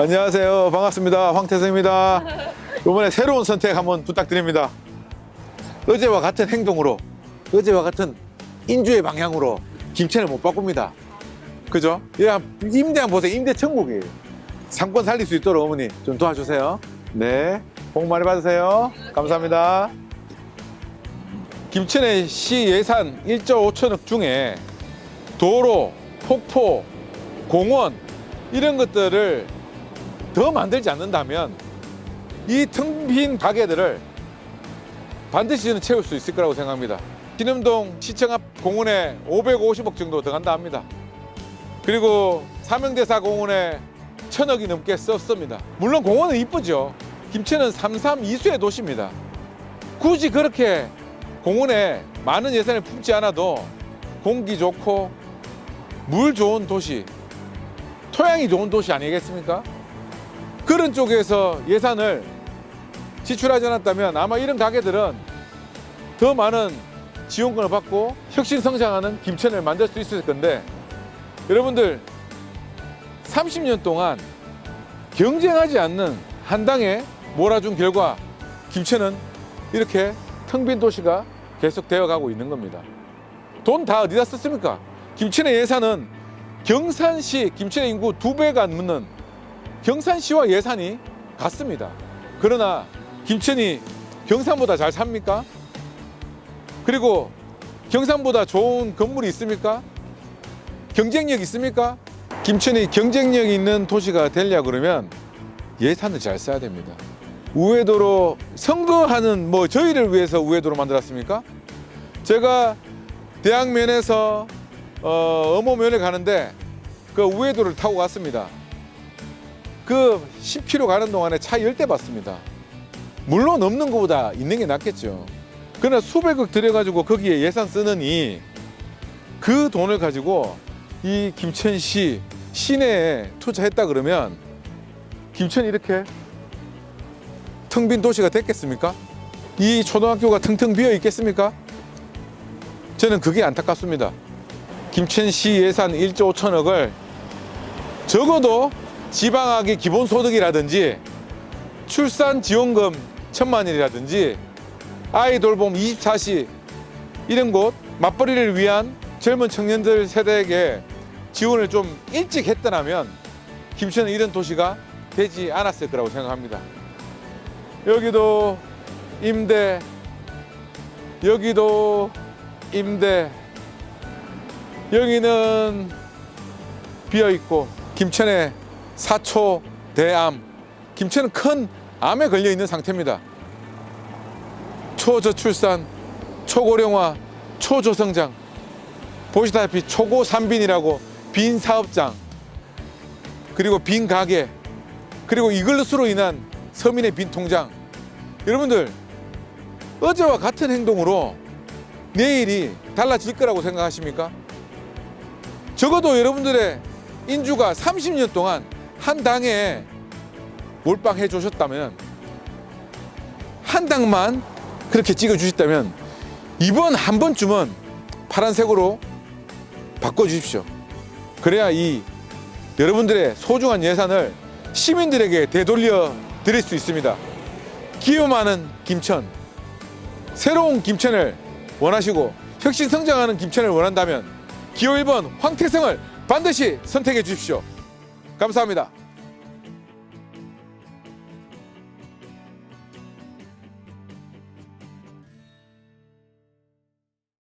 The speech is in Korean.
안녕하세요. 반갑습니다. 황태성입니다. 이번에 새로운 선택 한번 부탁드립니다. 어제와 같은 행동으로, 어제와 같은 인주의 방향으로 김천을 못 바꿉니다. 그죠? 야, 임대 한번 보세요. 임대 천국이에요. 상권 살릴 수 있도록 어머니 좀 도와주세요. 네. 복 많이 받으세요. 감사합니다. 김천의 시 예산 1조 5천억 중에 도로, 폭포, 공원 이런 것들을 더 만들지 않는다면 이 텅 빈 가게들을 반드시 저는 채울 수 있을 거라고 생각합니다. 신음동 시청 앞 공원에 550억 정도 들어간다 합니다. 그리고 사명대사 공원에 천억이 넘게 썼습니다. 물론 공원은 이쁘죠. 김천은 삼삼 이수의 도시입니다. 굳이 그렇게 공원에 많은 예산을 품지 않아도 공기 좋고 물 좋은 도시, 토양이 좋은 도시 아니겠습니까? 그런 쪽에서 예산을 지출하지 않았다면 아마 이런 가게들은 더 많은 지원금을 받고 혁신 성장하는 김천을 만들 수 있을 건데 여러분들 30년 동안 경쟁하지 않는 한 당에 몰아준 결과 김천은 이렇게 텅 빈 도시가 계속 되어 가고 있는 겁니다. 돈 다 어디다 썼습니까? 김천의 예산은 경산시 김천의 인구 두 배가 넘는 경산시와 예산이 같습니다. 그러나 김천이 경산보다 잘 삽니까? 그리고 경산보다 좋은 건물이 있습니까? 경쟁력 있습니까? 김천이 경쟁력 있는 도시가 되려 그러면 예산을 잘 써야 됩니다. 우회도로 선거하는 뭐 저희를 위해서 우회도로 만들었습니까? 제가 대학면에서 어, 어모면에 가는데 그 우회도를 타고 갔습니다. 그 10km 가는 동안에 차 10대 봤습니다. 물론 없는 것보다 있는 게 낫겠죠. 그러나 수백억 들여가지고 거기에 예산 쓰느니 그 돈을 가지고 이 김천시 시내에 투자했다 그러면 김천이 이렇게 텅 빈 도시가 됐겠습니까? 이 초등학교가 텅텅 비어 있겠습니까? 저는 그게 안타깝습니다. 김천시 예산 1조 5천억을 적어도 지방학의 기본소득이라든지 출산 지원금 천만이라든지 아이 돌봄 24시 이런 곳 맞벌이를 위한 젊은 청년들 세대에게 지원을 좀 일찍 했더라면 김천은 이런 도시가 되지 않았을 거라고 생각합니다. 여기도 임대, 여기도 임대, 여기는 비어 있고 김천의 사초 대암, 김천은 큰 암에 걸려 있는 상태입니다. 초저출산, 초고령화, 초저성장. 보시다시피 초고산빈이라고 빈 사업장, 그리고 빈 가게, 그리고 이글루스로 인한 서민의 빈 통장. 여러분들, 어제와 같은 행동으로 내일이 달라질 거라고 생각하십니까? 적어도 여러분들의 인주가 30년 동안 한 당에 몰빵해 주셨다면 한 당만 그렇게 찍어 주셨다면 이번 한 번쯤은 파란색으로 바꿔 주십시오. 그래야 이 여러분들의 소중한 예산을 시민들에게 되돌려 드릴 수 있습니다. 기여 많은 김천, 새로운 김천을 원하시고 혁신 성장하는 김천을 원한다면 기호 1번 황태성을 반드시 선택해 주십시오. 감사합니다.